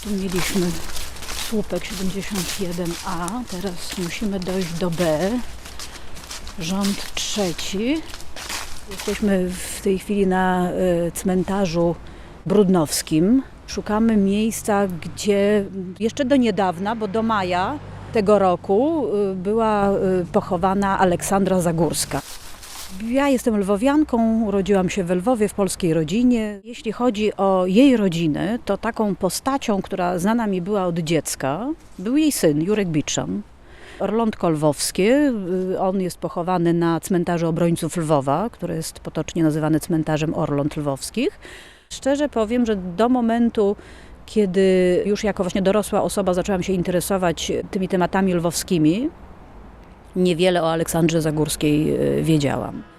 Tu mieliśmy słupek 71A, teraz musimy dojść do B. Rząd trzeci. Jesteśmy w tej chwili na y, cmentarzu brudnowskim. Szukamy miejsca, gdzie jeszcze do niedawna, bo do maja tego roku y, była y, pochowana Aleksandra Zagórska. Ja jestem lwowianką, urodziłam się w Lwowie w polskiej rodzinie. Jeśli chodzi o jej rodzinę, to taką postacią, która znana mi była od dziecka, był jej syn Jurek Biczan. Orlątko Lwowskie, y, on jest pochowany na cmentarzu obrońców Lwowa, który jest potocznie nazywany cmentarzem Orląt Lwowskich. Szczerze powiem, że do momentu, kiedy już jako właśnie dorosła osoba zaczęłam się interesować tymi tematami lwowskimi, niewiele o Aleksandrze Zagórskiej y, wiedziałam.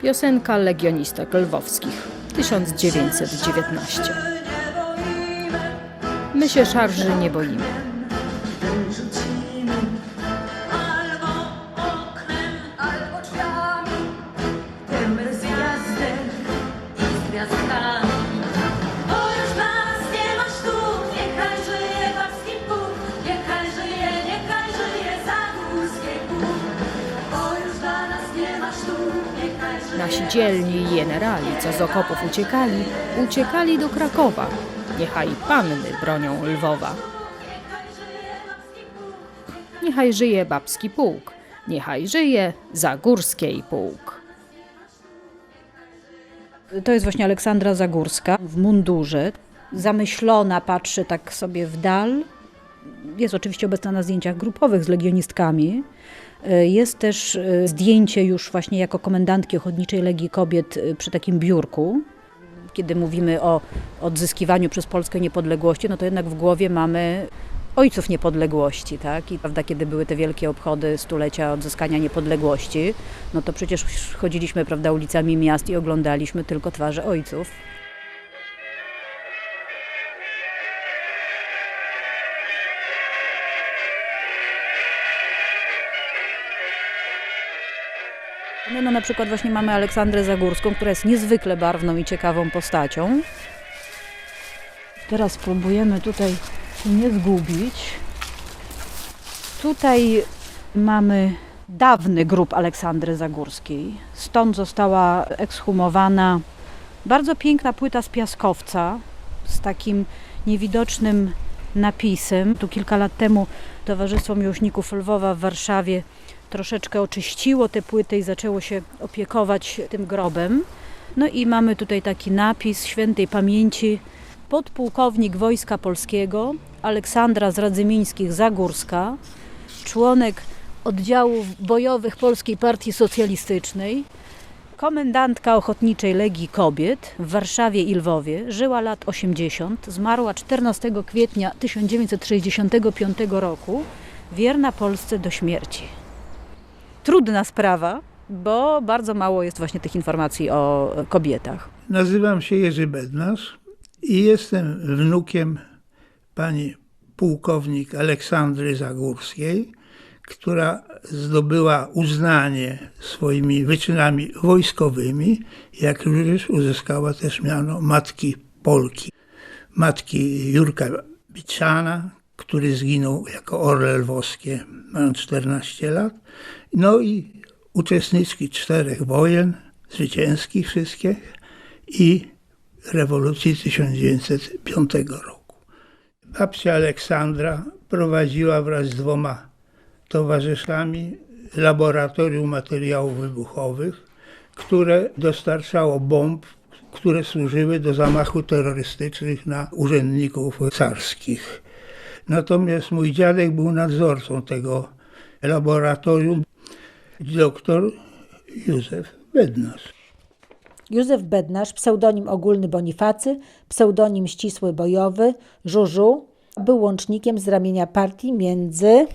Piosenka legionistek lwowskich 1919. My się szarży nie boimy. Dzielni generali, co z okopów uciekali, uciekali do Krakowa. Niechaj panny bronią Lwowa. Niechaj żyje babski pułk, niechaj żyje Zagórskiej pułk. To jest właśnie Aleksandra Zagórska w mundurze. Zamyślona patrzy tak sobie w dal. Jest oczywiście obecna na zdjęciach grupowych z legionistkami. E, Jest też e, zdjęcie już właśnie jako komendantki Ochotniczej Legii Kobiet e, przy takim biurku. Kiedy mówimy o odzyskiwaniu przez Polskę niepodległości, no to jednak w głowie mamy ojców niepodległości, tak? I prawda, kiedy były te wielkie obchody stulecia odzyskania niepodległości, no to przecież chodziliśmy, prawda, ulicami miast i oglądaliśmy tylko twarze ojców. No, no na przykład właśnie mamy Aleksandrę Zagórską, która jest niezwykle barwną i ciekawą postacią. Teraz spróbujemy tutaj nie zgubić. Tutaj mamy dawny grób Aleksandry Zagórskiej. Stąd została ekshumowana bardzo piękna płyta z piaskowca z takim niewidocznym napisem. Tu kilka lat temu Towarzystwo Miłośników Lwowa w Warszawie troszeczkę oczyściło tę płytę i zaczęło się opiekować tym grobem. No i mamy tutaj taki napis świętej pamięci podpułkownik Wojska Polskiego Aleksandra z Radzymińskich Zagórska, członek oddziałów bojowych Polskiej Partii Socjalistycznej, komendantka Ochotniczej Legii Kobiet w Warszawie i Lwowie, żyła lat 80, zmarła 14 kwietnia 1965 roku, wierna Polsce do śmierci. Trudna sprawa, bo bardzo mało jest właśnie tych informacji o kobietach. Nazywam się Jerzy Bednarz i jestem wnukiem pani pułkownik Aleksandry Zagórskiej, która zdobyła uznanie swoimi wyczynami wojskowymi, jak również uzyskała też miano Matki Polki. Matki Jurka Biczana, który zginął jako orle lwowskie, mając 14 lat. No i uczestniczki czterech wojen, zwycięskich wszystkich i rewolucji 1905 roku. Babcia Aleksandra prowadziła wraz z dwoma towarzyszami laboratorium materiałów wybuchowych, które dostarczało bomb, które służyły do zamachów terrorystycznych na urzędników carskich. Natomiast mój dziadek był nadzorcą tego laboratorium, doktor Józef Bednarz. Józef Bednarz, pseudonim ogólny Bonifacy, pseudonim ścisły bojowy, Żużu, był łącznikiem z ramienia partii między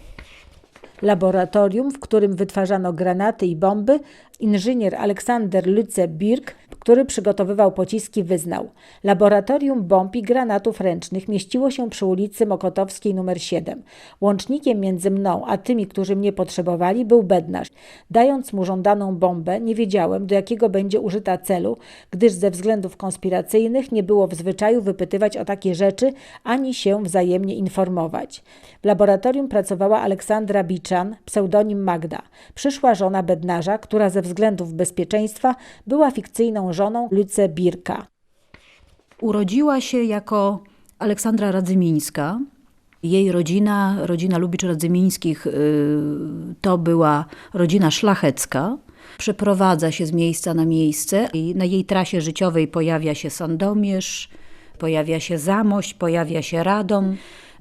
laboratorium, w którym wytwarzano granaty i bomby, inżynier Aleksander Lütze Birk, który przygotowywał pociski, wyznał: Laboratorium bomb i granatów ręcznych mieściło się przy ulicy Mokotowskiej nr 7. Łącznikiem między mną a tymi, którzy mnie potrzebowali, był bednarz. Dając mu żądaną bombę, nie wiedziałem, do jakiego będzie użyta celu, gdyż ze względów konspiracyjnych nie było w zwyczaju wypytywać o takie rzeczy ani się wzajemnie informować. W laboratorium pracowała Aleksandra Biczan, pseudonim Magda, przyszła żona bednarza, która ze względów bezpieczeństwa była fikcyjną żoną Luce Birka. Urodziła się jako Aleksandra Radzymińska. Jej rodzina, rodzina Lubicz-Radzymińskich, y, to była rodzina szlachecka. Przeprowadza się z miejsca na miejsce i na jej trasie życiowej pojawia się Sandomierz, pojawia się Zamość, pojawia się Radom.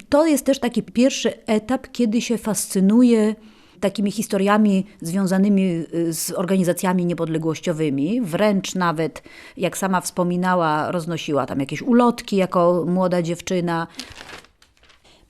To jest też taki pierwszy etap, kiedy się fascynuje takimi historiami związanymi y, z organizacjami niepodległościowymi. Wręcz nawet, jak sama wspominała, roznosiła tam jakieś ulotki jako młoda dziewczyna.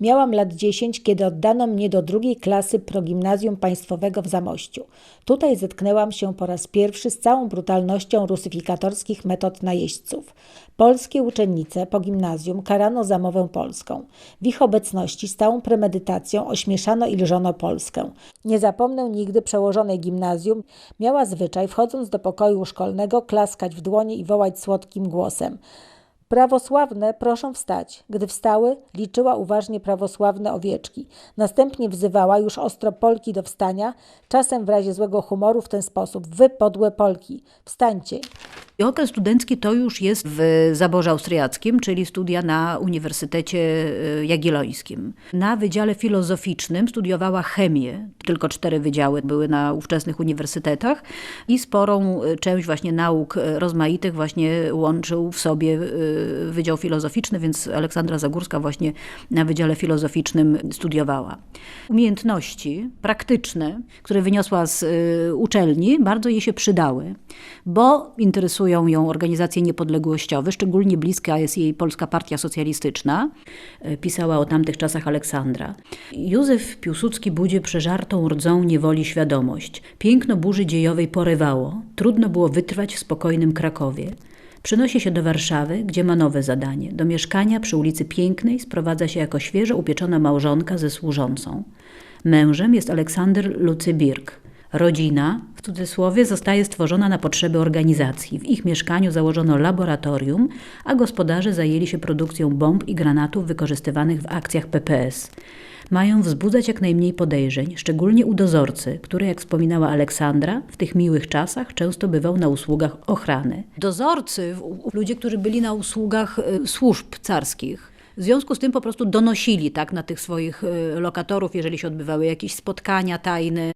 Miałam lat 10, kiedy oddano mnie do drugiej klasy progimnazjum państwowego w Zamościu. Tutaj zetknęłam się po raz pierwszy z całą brutalnością rusyfikatorskich metod najeźdźców. Polskie uczennice po gimnazjum karano za mowę polską. W ich obecności z całą premedytacją ośmieszano i lżono Polskę. Nie zapomnę nigdy przełożonej gimnazjum. Miała zwyczaj, wchodząc do pokoju szkolnego, klaskać w dłonie i wołać słodkim głosem. Prawosławne proszą wstać. Gdy wstały, liczyła uważnie prawosławne owieczki. Następnie wzywała już ostro Polki do wstania, czasem w razie złego humoru w ten sposób. Wy podłe Polki, wstańcie. I okres studencki to już jest w zaborze austriackim, czyli studia na Uniwersytecie y, Jagiellońskim. Na Wydziale Filozoficznym studiowała chemię. Tylko cztery wydziały były na ówczesnych uniwersytetach i sporą y, część właśnie nauk y, rozmaitych właśnie łączył w sobie Wydział Filozoficzny, więc Aleksandra Zagórska właśnie na Wydziale Filozoficznym studiowała. Umiejętności praktyczne, które wyniosła z y, uczelni, bardzo jej się przydały, bo interesują ją organizacje niepodległościowe, szczególnie bliska jest jej Polska Partia Socjalistyczna, y, pisała o tamtych czasach Aleksandra. Józef Piłsudski budzi przeżartą rdzą niewoli świadomość. Piękno burzy dziejowej porywało, trudno było wytrwać w spokojnym Krakowie. Przynosi się do Warszawy, gdzie ma nowe zadanie. Do mieszkania przy ulicy Pięknej sprowadza się jako świeżo upieczona małżonka ze służącą. Mężem jest Aleksander Lucy Birk. Rodzina, w cudzysłowie, zostaje stworzona na potrzeby organizacji. W ich mieszkaniu założono laboratorium, a gospodarze zajęli się produkcją bomb i granatów wykorzystywanych w akcjach PPS. Mają wzbudzać jak najmniej podejrzeń, szczególnie u dozorcy, który, jak wspominała Aleksandra, w tych miłych czasach często bywał na usługach ochrany. Dozorcy, ludzie, którzy byli na usługach y, służb carskich, w związku z tym po prostu donosili tak, na tych swoich y, lokatorów, jeżeli się odbywały jakieś spotkania tajne.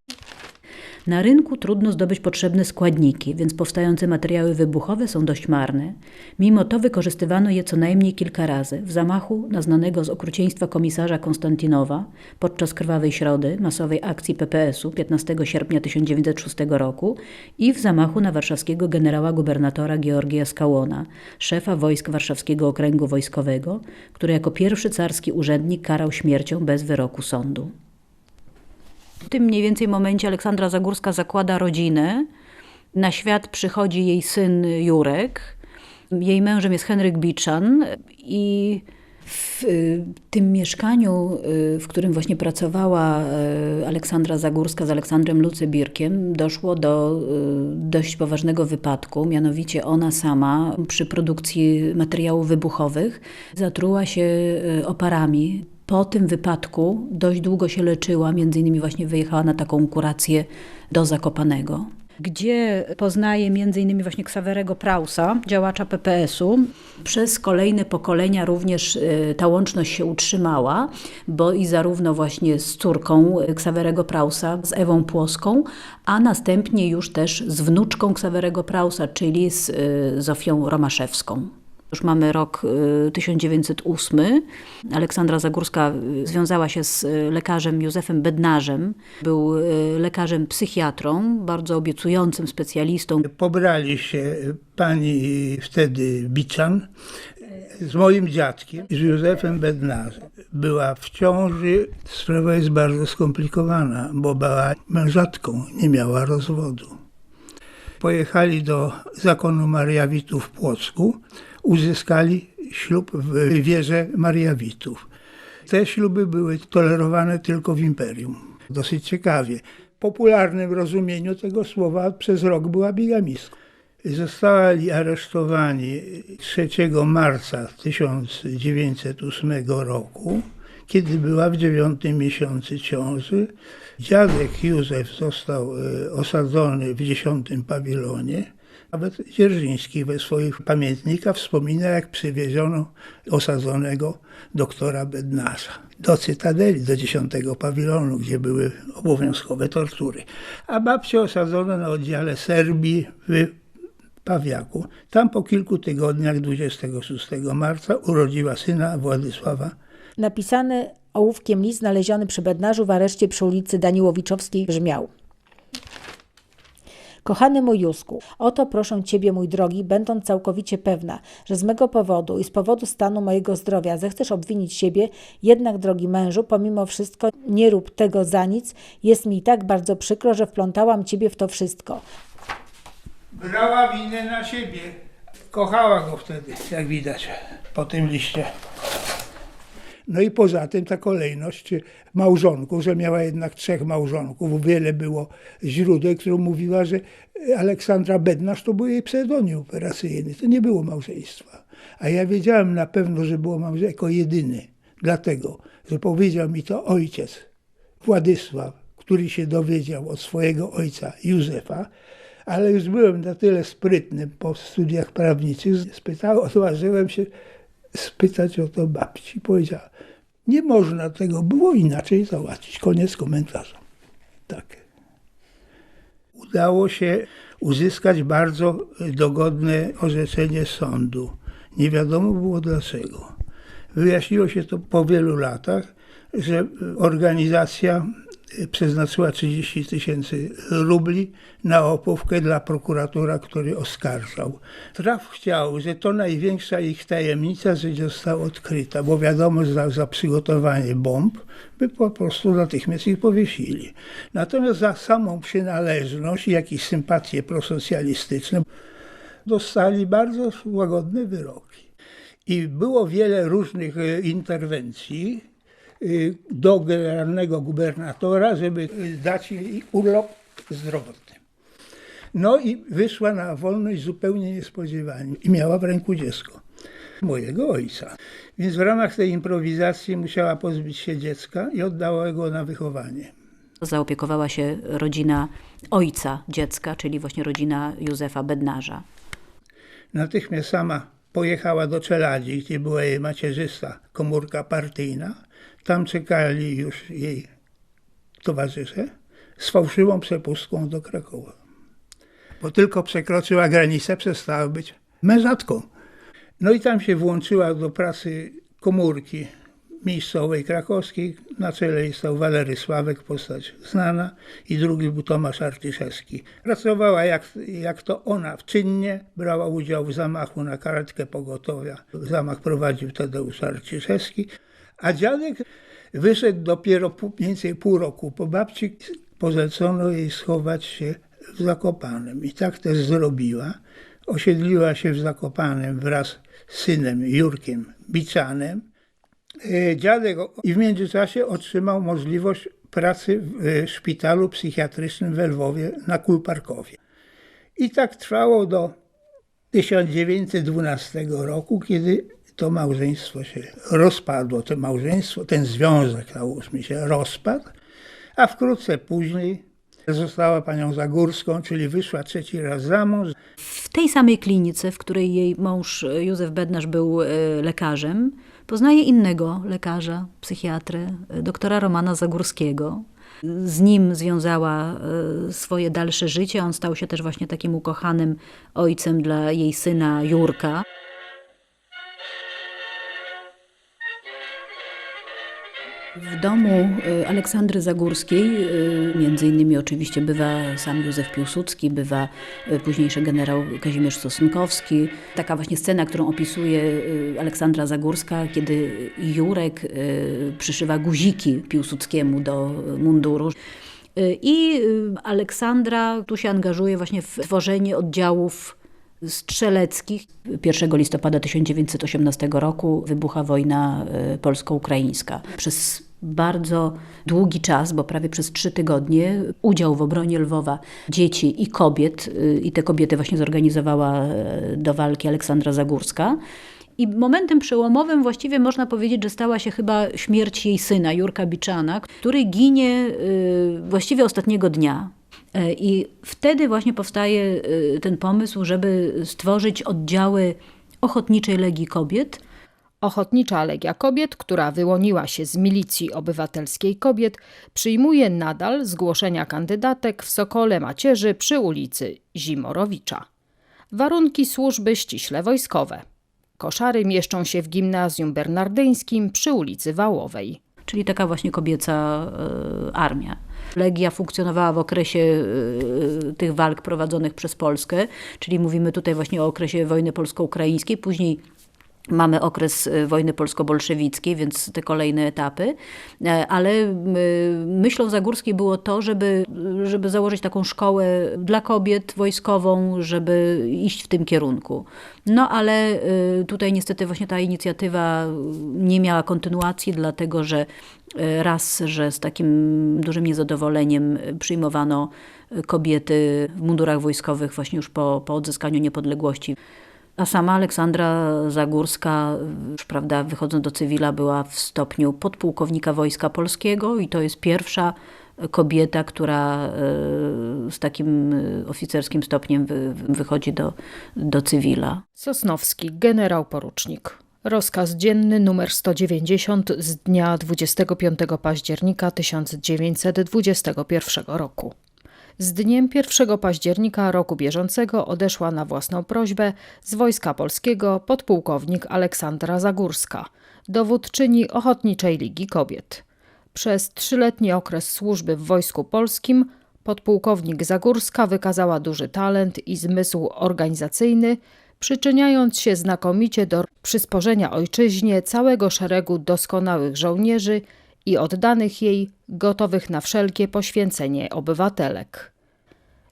Na rynku trudno zdobyć potrzebne składniki, więc powstające materiały wybuchowe są dość marne. Mimo to wykorzystywano je co najmniej kilka razy. W zamachu na znanego z okrucieństwa komisarza Konstantinowa podczas Krwawej Środy, masowej akcji PPS-u 15 sierpnia 1906 roku i w zamachu na warszawskiego generała gubernatora Georgija Skałona, szefa wojsk Warszawskiego Okręgu Wojskowego, który jako pierwszy carski urzędnik karał śmiercią bez wyroku sądu. W tym mniej więcej momencie Aleksandra Zagórska zakłada rodzinę. Na świat przychodzi jej syn Jurek. Jej mężem jest Henryk Biczan i w y, tym mieszkaniu, y, w którym właśnie pracowała y, Aleksandra Zagórska z Aleksandrem Lucybirkiem, doszło do dość poważnego wypadku. Mianowicie ona sama przy produkcji materiałów wybuchowych zatruła się oparami. Po tym wypadku dość długo się leczyła, między innymi właśnie wyjechała na taką kurację do Zakopanego gdzie poznaje między innymi właśnie Ksawerego Prausa, działacza PPS-u. Przez kolejne pokolenia również y, ta łączność się utrzymała, bo i zarówno właśnie z córką Ksawerego Prausa, z Ewą Płoską, a następnie już też z wnuczką Ksawerego Prausa, czyli z y, Zofią Romaszewską. Już mamy rok y, 1908. Aleksandra Zagórska y, związała się z y, lekarzem Józefem Bednarzem. Był y, lekarzem psychiatrą, bardzo obiecującym specjalistą. Pobrali się pani wtedy Biczan z moim dziadkiem, z Józefem Bednarzem. Była w ciąży. Sprawa jest bardzo skomplikowana, bo była mężatką, nie miała rozwodu. Pojechali do zakonu Mariawitów w Płocku, uzyskali ślub w wieży Mariawitów. Te śluby były tolerowane tylko w imperium. Dosyć ciekawie. W popularnym rozumieniu tego słowa przez rok była bigamistką. Zostali aresztowani 3 marca 1908 roku, kiedy była w dziewiątym miesiącu ciąży. Dziadek Józef został e, osadzony w dziesiątym pawilonie. Nawet Dzierżyński we swoich pamiętnikach wspomina, jak przywieziono osadzonego doktora Bednarza do Cytadeli, do dziesiątego pawilonu, gdzie były obowiązkowe tortury. A babcię osadzono na oddziale Serbii w Pawiaku. Tam po kilku tygodniach, 26 marca, urodziła syna Władysława Napisany ołówkiem list znaleziony przy Bednarzu w areszcie przy ulicy Daniłowiczowskiej brzmiał. Kochany mój Józku, oto proszę Ciebie, mój drogi, będąc całkowicie pewna, że z mego powodu i z powodu stanu mojego zdrowia zechcesz obwinić siebie, jednak, drogi mężu, pomimo wszystko nie rób tego za nic. Jest mi tak bardzo przykro, że wplątałam Ciebie w to wszystko. Brała winę na siebie. Kochała go wtedy, jak widać, po tym liście. No i poza tym ta kolejność małżonków, że miała jednak trzech małżonków. Wiele było źródeł, które mówiła, że Aleksandra Bednarz to był jej pseudonim operacyjny. To nie było małżeństwa. A ja wiedziałem na pewno, że było małżeństwo jako jedyny. Dlatego, że powiedział mi to ojciec Władysław, który się dowiedział od swojego ojca Józefa, ale już byłem na tyle sprytny po studiach prawniczych, spytałem, odważyłem się spytać o to babci. Powiedziała, nie można tego było inaczej załatwić. Koniec komentarza. Tak. Udało się uzyskać bardzo dogodne orzeczenie sądu. Nie wiadomo było dlaczego. Wyjaśniło się to po wielu latach, że organizacja przeznaczyła 30 tysięcy rubli na opówkę dla prokuratora, który oskarżał. Traf chciał, że to największa ich tajemnica, że została odkryta, bo wiadomo, że za, przygotowanie bomb by po prostu natychmiast ich powiesili. Natomiast za samą przynależność i jakieś sympatie prosocjalistyczne dostali bardzo łagodne wyroki. I było wiele różnych e, interwencji, do generalnego gubernatora, żeby dać jej urlop zdrowotny. No i wyszła na wolność zupełnie niespodziewanie i miała w ręku dziecko mojego ojca. Więc w ramach tej improwizacji musiała pozbyć się dziecka i oddała go na wychowanie. Zaopiekowała się rodzina ojca dziecka, czyli właśnie rodzina Józefa Bednarza. Natychmiast sama pojechała do Czeladzi, gdzie była jej macierzysta komórka partyjna. Tam czekali już jej towarzysze z fałszywą przepustką do Krakowa. Bo tylko przekroczyła granicę, przestała być mężatką. No i tam się włączyła do pracy komórki miejscowej krakowskiej. Na czele stał Walery Sławek, postać znana, i drugi był Tomasz Artyszewski. Pracowała jak, jak to ona, czynnie brała udział w zamachu na karetkę pogotowia. Zamach prowadził Tadeusz Artyszewski, a dziadek wyszedł dopiero pół, mniej więcej pół roku po babci. Pozlecono jej schować się w Zakopanem i tak też zrobiła. Osiedliła się w Zakopanem wraz z synem Jurkiem Biczanem. E, Dziadek i w międzyczasie otrzymał możliwość pracy w e, szpitalu psychiatrycznym w Lwowie na Kulparkowie. I tak trwało do 1912 roku, kiedy to małżeństwo się rozpadło. To małżeństwo, ten związek, załóżmy się, rozpadł, a wkrótce później została panią Zagórską, czyli wyszła trzeci raz za mąż, W tej samej klinice, w której jej mąż Józef Bednarz był e, lekarzem, poznaje innego lekarza, psychiatrę, e, doktora Romana Zagórskiego. Z nim związała e, swoje dalsze życie. On stał się też właśnie takim ukochanym ojcem dla jej syna Jurka. W domu y, Aleksandry Zagórskiej, y, między innymi oczywiście bywa sam Józef Piłsudski, bywa y, późniejszy generał Kazimierz Sosnkowski. Taka właśnie scena, którą opisuje Aleksandra Zagórska, kiedy Jurek przyszywa guziki Piłsudskiemu do munduru. I Aleksandra tu się angażuje właśnie w tworzenie oddziałów strzeleckich. 1 listopada 1918 roku wybucha wojna y, polsko-ukraińska. Przez bardzo długi czas, bo prawie przez trzy tygodnie, udział w obronie Lwowa dzieci i kobiet, y, i te kobiety właśnie zorganizowała y, do walki Aleksandra Zagórska. I momentem przełomowym właściwie można powiedzieć, że stała się chyba śmierć jej syna, Jurka Biczana, który ginie właściwie ostatniego dnia. E, I wtedy właśnie powstaje y, ten pomysł, żeby stworzyć oddziały Ochotniczej Legii Kobiet. Ochotnicza Legia Kobiet, która wyłoniła się z milicji obywatelskiej kobiet, przyjmuje nadal zgłoszenia kandydatek w Sokole Macierzy przy ulicy Zimorowicza. Warunki służby ściśle wojskowe. Koszary mieszczą się w gimnazjum bernardyńskim przy ulicy Wałowej. czyli taka właśnie kobieca e, armia. Legia funkcjonowała w okresie e, tych walk prowadzonych przez Polskę, czyli mówimy tutaj właśnie o okresie wojny polsko-ukraińskiej, później Mamy okres e, wojny polsko-bolszewickiej, więc te kolejne etapy, E, ale m, myślą Zagórskiej było to, żeby, żeby założyć taką szkołę dla kobiet wojskową, żeby iść w tym kierunku. No ale tutaj niestety właśnie ta inicjatywa nie miała kontynuacji, dlatego że raz, że z takim dużym niezadowoleniem przyjmowano kobiety w mundurach wojskowych właśnie już po, po odzyskaniu niepodległości. A sama Aleksandra Zagórska, prawda, wychodząc do cywila, była w stopniu podpułkownika Wojska Polskiego i to jest pierwsza kobieta, która e, z takim e, oficerskim stopniem wy, wychodzi do, do cywila. Sosnowski, generał porucznik. Rozkaz dzienny numer 190 z dnia 25 października 1921 roku. Z dniem 1 października roku bieżącego odeszła na własną prośbę z Wojska Polskiego podpułkownik Aleksandra Zagórska, dowódczyni Ochotniczej Ligi Kobiet. Przez trzyletni okres służby w Wojsku Polskim podpułkownik Zagórska wykazała duży talent i zmysł organizacyjny, przyczyniając się znakomicie do przysporzenia ojczyźnie całego szeregu doskonałych żołnierzy i oddanych jej, gotowych na wszelkie poświęcenie obywatelek.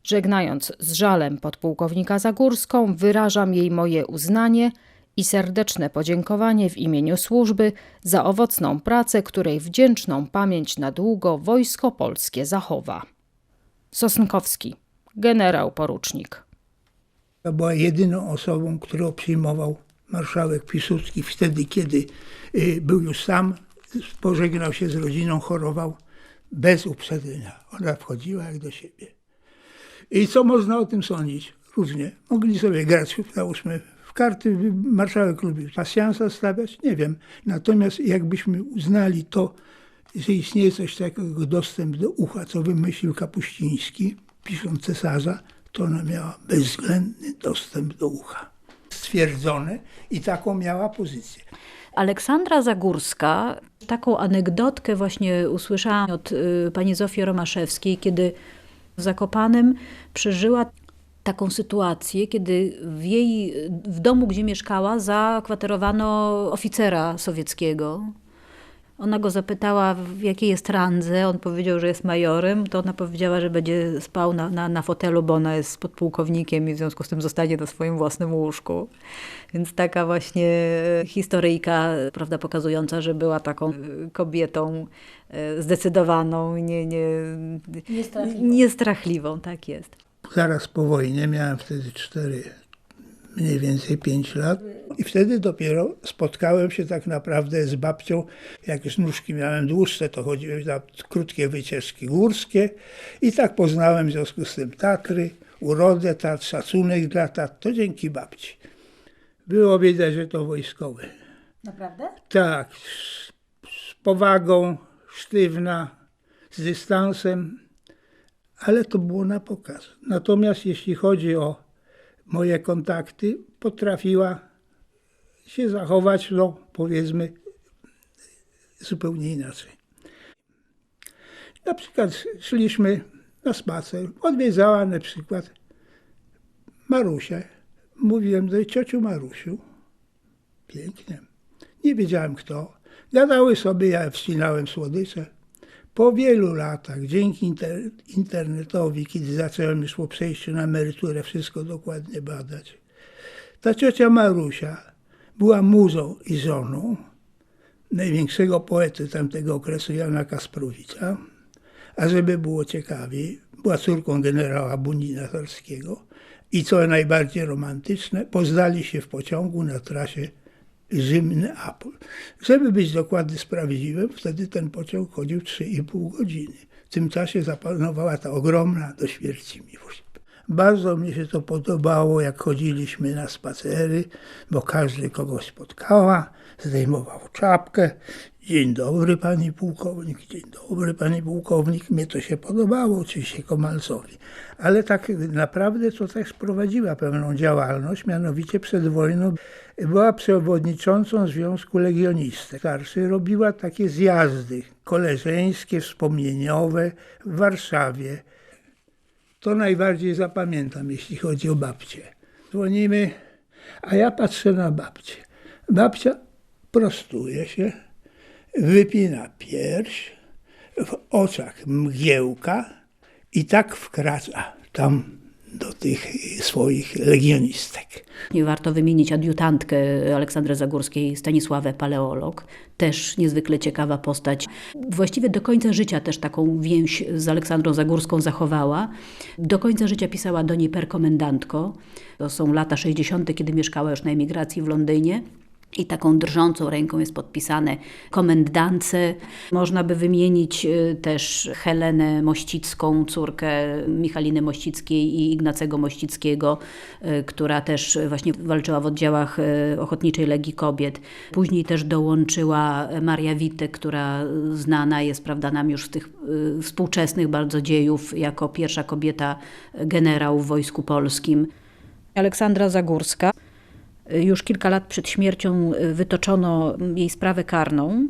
Żegnając z żalem podpułkownika Zagórską, wyrażam jej moje uznanie i serdeczne podziękowanie w imieniu służby za owocną pracę, której wdzięczną pamięć na długo Wojsko Polskie zachowa. Sosnkowski, generał porucznik. To była jedyną osobą, którą przyjmował marszałek Piłsudski wtedy, kiedy y, był już sam, pożegnał się z rodziną, chorował bez uprzedzenia. Ona wchodziła jak do siebie. I co można o tym sądzić? Różnie. Mogli sobie grać, załóżmy, w karty. Marszałek lubił pasjansa stawiać, nie wiem. Natomiast jakbyśmy uznali to, że istnieje coś takiego dostęp do ucha, co wymyślił Kapuściński, pisząc cesarza, to ona miała bezwzględny dostęp do ucha. Stwierdzone i taką miała pozycję. Aleksandra Zagórska, taką anegdotkę właśnie usłyszałam od y, pani Zofii Romaszewskiej, kiedy Zakopanem przeżyła taką sytuację, kiedy w jej, w domu, gdzie mieszkała, zakwaterowano oficera sowieckiego. Ona go zapytała, w jakiej jest randze. On powiedział, że jest majorem. To ona powiedziała, że będzie spał na, na, na fotelu, bo ona jest podpułkownikiem i w związku z tym zostanie na swoim własnym łóżku. Więc taka właśnie historyjka, prawda, pokazująca, że była taką e, kobietą e, zdecydowaną, nie, nie, niestrachliwą. Tak jest. Zaraz po wojnie miałem wtedy cztery, mniej więcej pięć lat. I wtedy dopiero spotkałem się tak naprawdę z babcią. Jak już nóżki miałem dłuższe, to chodziłem na krótkie wycieczki górskie. I tak poznałem w związku z tym Tatry, urodę Tatr, szacunek dla Tatr. To dzięki babci. Było widać, że to wojskowy. Naprawdę? Tak, z, z powagą, sztywna, z dystansem, ale to było na pokaz. Natomiast jeśli chodzi o moje kontakty, potrafiła się zachować, no powiedzmy, zupełnie inaczej. Na przykład szliśmy na spacer, odwiedzała na przykład Marusię. Mówiłem do jej ciociu Marusiu. Pięknie. Nie wiedziałem kto. Gadały sobie, ja wcinałem słodycze. Po wielu latach, dzięki inter, internetowi, kiedy zacząłem już po przejściu na emeryturę wszystko dokładnie badać, ta ciocia Marusia była muzą i żoną największego poety tamtego okresu Jana Kasprowicza, a żeby było ciekawiej, była córką generała Bunina Tarskiego i co najbardziej romantyczne, poznali się w pociągu na trasie Rzym-Neapol. Żeby być dokładny z prawdziwym, wtedy ten pociąg chodził 3,5 godziny. W tym czasie zapanowała ta ogromna do śmierci miłość. Bardzo mi się to podobało, jak chodziliśmy na spacery, bo każdy kogoś spotkała, zdejmował czapkę. Dzień dobry, pani pułkownik, dzień dobry, pani pułkownik. Mnie to się podobało, oczywiście Komalcowi. Ale tak naprawdę to też prowadziła pewną działalność, mianowicie przed wojną była przewodniczącą Związku Legionistek. Starszy robiła takie zjazdy koleżeńskie, wspomnieniowe w Warszawie. To najbardziej zapamiętam, jeśli chodzi o babcię. Dzwonimy, a ja patrzę na babcię. Babcia prostuje się, wypina pierś, w oczach mgiełka i tak wkracza tam do tych swoich legionistek. Nie warto wymienić adiutantkę Aleksandry Zagórskiej, Stanisławę Paleolog. Też niezwykle ciekawa postać. Właściwie do końca życia też taką więź z Aleksandrą Zagórską zachowała. Do końca życia pisała do niej per komendantko. To są lata 60., kiedy mieszkała już na emigracji w Londynie. I taką drżącą ręką jest podpisane komendance. Można by wymienić y, też Helenę Mościcką, córkę Michaliny Mościckiej i Ignacego Mościckiego, y, która też właśnie walczyła w oddziałach y, Ochotniczej Legii Kobiet. Później też dołączyła Maria Witek, która znana jest prawda, nam już z tych współczesnych bardzo dziejów jako pierwsza kobieta generał w Wojsku Polskim. Aleksandra Zagórska. Już kilka lat przed śmiercią y, wytoczono jej sprawę karną,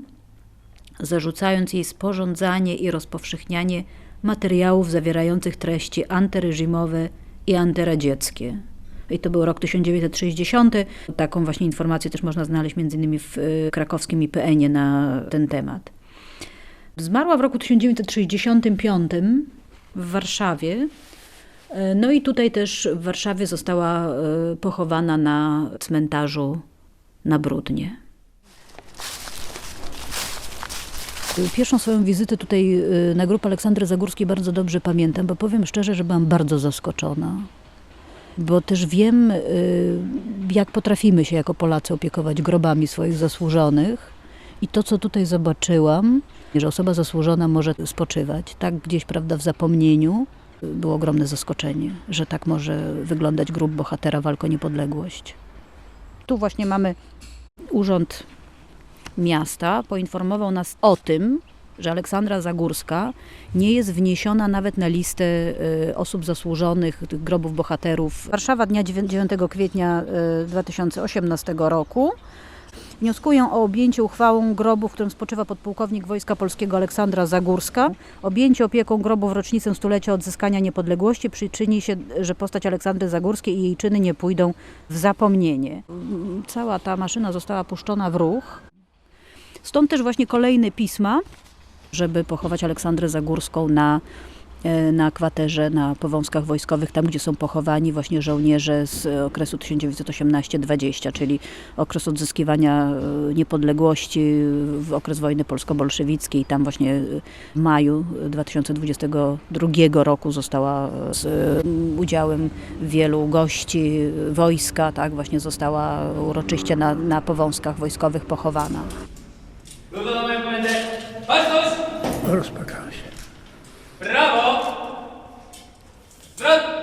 zarzucając jej sporządzanie i rozpowszechnianie materiałów zawierających treści antyreżimowe i antyradzieckie. I to był rok 1960. Taką właśnie informację też można znaleźć między innymi w y, krakowskim IPN-ie na ten temat. Zmarła w roku 1965 w Warszawie. No i tutaj też w Warszawie została e, pochowana na cmentarzu na Brudnie. Pierwszą swoją wizytę tutaj e, na grupę Aleksandry Zagórskiej bardzo dobrze pamiętam, bo powiem szczerze, że byłam bardzo zaskoczona. Bo też wiem, e, jak potrafimy się jako Polacy opiekować grobami swoich zasłużonych. I to, co tutaj zobaczyłam, że osoba zasłużona może spoczywać, tak gdzieś, prawda, w zapomnieniu, było ogromne zaskoczenie, że tak może wyglądać grób bohatera walk o niepodległość. Tu właśnie mamy Urząd Miasta, poinformował nas o tym, że Aleksandra Zagórska nie jest wniesiona nawet na listę y, osób zasłużonych, grobów bohaterów. Warszawa dnia 9 kwietnia y, 2018 roku. Wnioskuję o objęcie uchwałą grobu, w którym spoczywa podpułkownik Wojska Polskiego Aleksandra Zagórska. Objęcie opieką grobu w rocznicę stulecia odzyskania niepodległości przyczyni się, że postać Aleksandry Zagórskiej i jej czyny nie pójdą w zapomnienie. Cała ta maszyna została puszczona w ruch. Stąd też właśnie kolejne pisma, żeby pochować Aleksandrę Zagórską na, na kwaterze na Powązkach Wojskowych, tam gdzie są pochowani właśnie żołnierze z okresu 1918-20, czyli okres odzyskiwania e, niepodległości w okres wojny polsko-bolszewickiej. Tam właśnie w maju 2022 roku została e, z e, udziałem wielu gości wojska, tak właśnie została uroczyście na, na Powązkach Wojskowych pochowana. Lud 쓰란!